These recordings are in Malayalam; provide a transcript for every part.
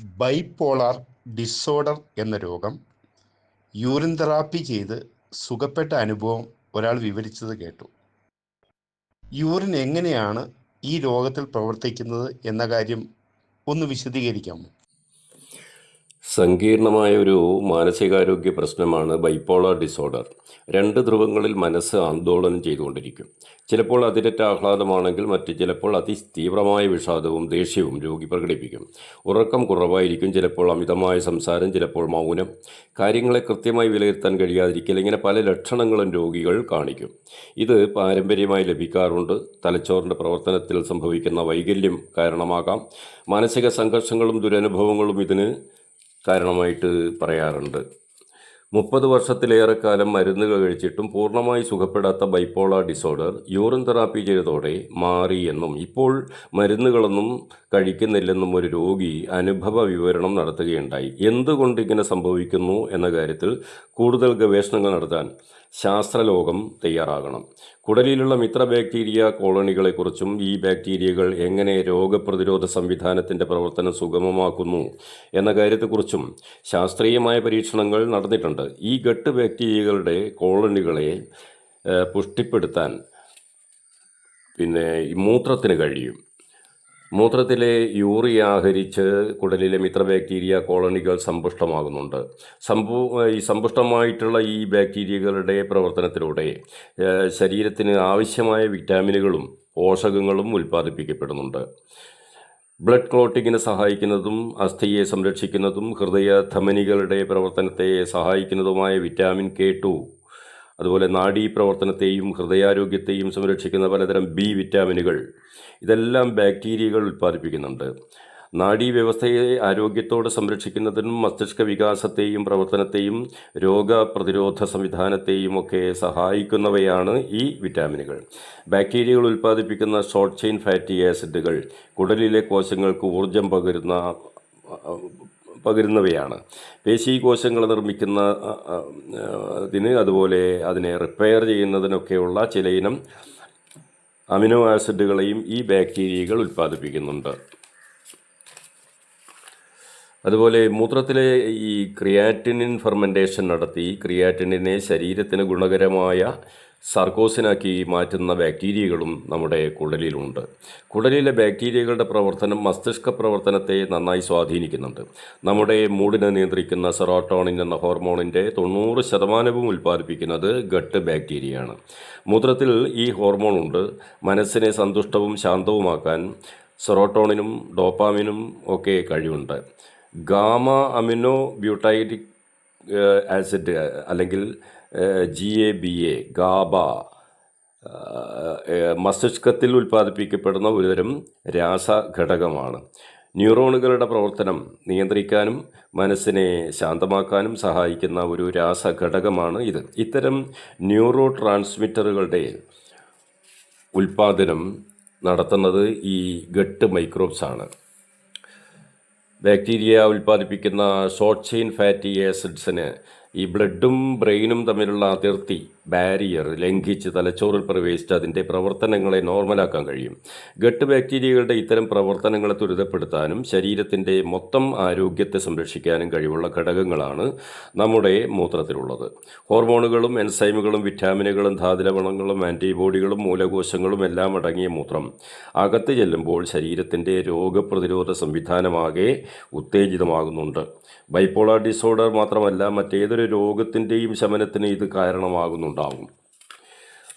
ബൈപോളാർ ഡിസോർഡർ എന്ന രോഗം യൂറിൻ തെറാപ്പി ചെയ്ത് സുഖപ്പെട്ട അനുഭവം ഒരാൾ വിവരിച്ചത് കേട്ടു. യൂറിൻ എങ്ങനെയാണ് ഈ രോഗത്തിൽ പ്രവർത്തിക്കുന്നത് എന്ന കാര്യം ഒന്ന് വിശദീകരിക്കാമോ? സങ്കീർണമായ ഒരു മാനസികാരോഗ്യ പ്രശ്നമാണ് ബൈപോളാർ ഡിസോർഡർ. രണ്ട് ധ്രുവങ്ങളിൽ മനസ്സ് ആന്തോളനം ചെയ്തുകൊണ്ടിരിക്കും. ചിലപ്പോൾ അതിരറ്റ ആഹ്ലാദമാണെങ്കിൽ മറ്റ് ചിലപ്പോൾ അതിതീവ്രമായ വിഷാദവും ദേഷ്യവും രോഗി പ്രകടിപ്പിക്കും. ഉറക്കം കുറവായിരിക്കും ചിലപ്പോൾ അമിതമായ സംസാരം ചിലപ്പോൾ മൗനം. കാര്യങ്ങളെ കൃത്യമായി വിലയിരുത്താൻ കഴിയാതിരിക്കൽ ഇങ്ങനെ പല ലക്ഷണങ്ങളും രോഗികൾ കാണിക്കും. ഇത് പാരമ്പര്യമായി ലഭിക്കാറുണ്ട്. തലച്ചോറിന്റെ പ്രവർത്തനത്തിൽ സംഭവിക്കുന്ന വൈകല്യം കാരണമാകാം. മാനസിക സംഘർഷങ്ങളും ദുരനുഭവങ്ങളും ഇതിന് കാരണമായിട്ട് പറയാറുണ്ട്. മുപ്പത് വർഷത്തിലേറെക്കാലം മരുന്നുകൾ കഴിച്ചിട്ടും പൂർണമായി സുഖപ്പെടാത്ത ബൈപ്പോളാർ ഡിസോർഡർ യൂറിൻ തെറാപ്പി ചെയ്തതോടെ മാറി എന്നും ഇപ്പോൾ മരുന്നുകളൊന്നും കഴിക്കുന്നില്ലെന്നും ഒരു രോഗി അനുഭവ വിവരണം നടത്തുകയുണ്ടായി. എന്തുകൊണ്ട് ഇങ്ങനെ സംഭവിക്കുന്നു എന്ന കാര്യത്തിൽ കൂടുതൽ ഗവേഷണങ്ങൾ നടത്താൻ ശാസ്ത്രലോകം തയ്യാറാകണം. കുടലിലുള്ള മിത്ര ബാക്ടീരിയ കോളനികളെക്കുറിച്ചും ഈ ബാക്ടീരിയകൾ എങ്ങനെ രോഗപ്രതിരോധ സംവിധാനത്തിന്റെ പ്രവർത്തനം സുഗമമാക്കുന്നു എന്ന കാര്യത്തെക്കുറിച്ചും ശാസ്ത്രീയമായ പരീക്ഷണങ്ങൾ നടന്നിട്ടുണ്ട്. ഈ ഗട്ട് ബാക്ടീരിയകളുടെ കോളനികളെ ഏഹ്, പുഷ്ടിപ്പെടുത്താൻ പിന്നെ മൂത്രത്തിന് കഴിയും. മൂത്രത്തിലെ യൂറിയ ആഹരിച്ച് കുടലിലെ മിത്ര ബാക്ടീരിയ കോളണികൾ സമ്പുഷ്ടമാകുന്നുണ്ട്. സമ്പു ഈ സമ്പുഷ്ടമായിട്ടുള്ള ഈ ബാക്ടീരിയകളുടെ പ്രവർത്തനത്തിലൂടെ ശരീരത്തിന് ആവശ്യമായ വിറ്റാമിനുകളും പോഷകങ്ങളും ഉൽപ്പാദിപ്പിക്കപ്പെടുന്നുണ്ട്. ബ്ലഡ് ക്ലോട്ടിങ്ങിനെ സഹായിക്കുന്നതും അസ്ഥിയെ സംരക്ഷിക്കുന്നതും ഹൃദയ ധമനികളുടെ പ്രവർത്തനത്തെ സഹായിക്കുന്നതുമായ വിറ്റാമിൻ കെ ടു അതുപോലെ നാഡീ പ്രവർത്തനത്തെയും ഹൃദയാരോഗ്യത്തെയും സംരക്ഷിക്കുന്ന പലതരം ബി വിറ്റാമിനുകൾ. ഇതെല്ലാം ബാക്ടീരിയകൾ ഉൽപ്പാദിപ്പിക്കുന്നുണ്ട്. നാഡീ വ്യവസ്ഥയെ ആരോഗ്യത്തോടെ സംരക്ഷിക്കുന്നതിനും മസ്തിഷ്ക വികാസത്തെയും പ്രവർത്തനത്തെയും രോഗപ്രതിരോധ സംവിധാനത്തെയും ഒക്കെ സഹായിക്കുന്നവയാണ് ഈ വിറ്റാമിനുകൾ. ബാക്ടീരിയകൾ ഉൽപ്പാദിപ്പിക്കുന്ന ഷോർട്ട് ചെയിൻ ഫാറ്റി ആസിഡുകൾ കുടലിലെ കോശങ്ങൾക്ക് ഊർജം പകരുന്ന പകരുന്നവയാണ്. പേശീകോശങ്ങൾ നിർമ്മിക്കുന്ന ഇതിന് അതുപോലെ അതിനെ റിപ്പയർ ചെയ്യുന്നതിനൊക്കെയുള്ള ചിലയിനം അമിനോ ആസിഡുകളെയും ഈ ബാക്ടീരിയകൾ ഉൽപ്പാദിപ്പിക്കുന്നുണ്ട്. അതുപോലെ മൂത്രത്തിലെ ഈ ക്രിയാറ്റിനിൻ ഫെർമെന്റേഷൻ നടത്തി ക്രിയാറ്റിനിനെ ശരീരത്തിന് ഗുണകരമായ സർക്കോസിനാക്കി മാറ്റുന്ന ബാക്ടീരിയകളും നമ്മുടെ കുടലിലുണ്ട് കുടലിലെ ബാക്ടീരിയകളുടെ പ്രവർത്തനം മസ്തിഷ്ക പ്രവർത്തനത്തെ നന്നായി സ്വാധീനിക്കുന്നുണ്ട്. നമ്മുടെ മൂടിനെ നിയന്ത്രിക്കുന്ന സെറോട്ടോണിൻ എന്ന ഹോർമോണിന്റെ തൊണ്ണൂറ് ശതമാനവും ഉൽപ്പാദിപ്പിക്കുന്നത് ഗട്ട് ബാക്ടീരിയയാണ്. മൂത്രത്തിൽ ഈ ഹോർമോൺ ഉണ്ട് മനസ്സിനെ സന്തുഷ്ടവും ശാന്തവുമാക്കാൻ സെറോട്ടോണിനും ഡോപ്പാമിനും ഒക്കെ കഴിവുണ്ട്. ഗാമ അമിനോ ബ്യൂട്ടൈഡിക് ആസിഡ് അല്ലെങ്കിൽ G A B A GABA മസ്തിഷ്കത്തിൽ ഉൽപ്പാദിപ്പിക്കപ്പെടുന്ന ഒരുതരം രാസഘടകമാണ്. ന്യൂറോണുകളുടെ പ്രവർത്തനം നിയന്ത്രിക്കാനും മനസ്സിനെ ശാന്തമാക്കാനും സഹായിക്കുന്ന ഒരു രാസഘടകമാണ് ഇത്. ഇത്തരം ന്യൂറോ ട്രാൻസ്മിറ്ററുകളുടെ ഉൽപ്പാദനം നടത്തുന്നത് ഈ ഗട്ട് മൈക്രോബ്സ് ആണ് ബാക്ടീരിയ ഉൽപ്പാദിപ്പിക്കുന്ന ഷോർട്ട് ചെയിൻ ഫാറ്റി ആസിഡ്സിന് ഈ ബ്ലഡും ബ്രെയിനും തമ്മിലുള്ള അതിർത്തി ബാരിയർ ലംഘിച്ച് തലച്ചോറിൽ പ്രവേശിച്ച് അതിന്റെ പ്രവർത്തനങ്ങളെ നോർമലാക്കാൻ കഴിയും. ഗട്ട് ബാക്ടീരിയകളുടെ ഇത്തരം പ്രവർത്തനങ്ങളെ ത്വരിതപ്പെടുത്താനും ശരീരത്തിന്റെ മൊത്തം ആരോഗ്യത്തെ സംരക്ഷിക്കാനും കഴിവുള്ള ഘടകങ്ങളാണ് നമ്മുടെ മൂത്രത്തിലുള്ളത്. ഹോർമോണുകളും എൻസൈമുകളും വിറ്റാമിനുകളും ധാതുലവണങ്ങളും ആന്റിബോഡികളും മൂലകോശങ്ങളും എല്ലാം അടങ്ങിയ മൂത്രം അകത്ത് ചെല്ലുമ്പോൾ ശരീരത്തിന്റെ രോഗപ്രതിരോധ സംവിധാനമാകെ ഉത്തേജിതമാകുന്നുണ്ട്. ബൈപ്പോളാർ ഡിസോർഡർ മാത്രമല്ല മറ്റേതൊരു രോഗത്തിന്റെയും ശമനത്തിന് ഇത് കാരണമാകുന്നുണ്ടാകും.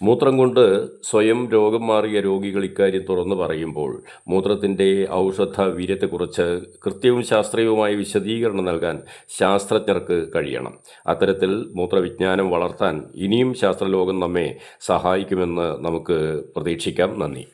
മൂത്രം കൊണ്ട് സ്വയം രോഗം മാറിയ രോഗികൾ ഇക്കാര്യം തുറന്നു പറയുമ്പോൾ മൂത്രത്തിന്റെ ഔഷധ വീര്യത്തെക്കുറിച്ച് കൃത്യവും ശാസ്ത്രീയവുമായ വിശദീകരണം നൽകാൻ ശാസ്ത്രജ്ഞർക്ക് കഴിയണം. അത്തരത്തിൽ മൂത്രവിജ്ഞാനം വളർത്താൻ ഇനിയും ശാസ്ത്രലോകം നമ്മെ സഹായിക്കുമെന്ന് നമുക്ക് പ്രതീക്ഷിക്കാം. നന്ദി.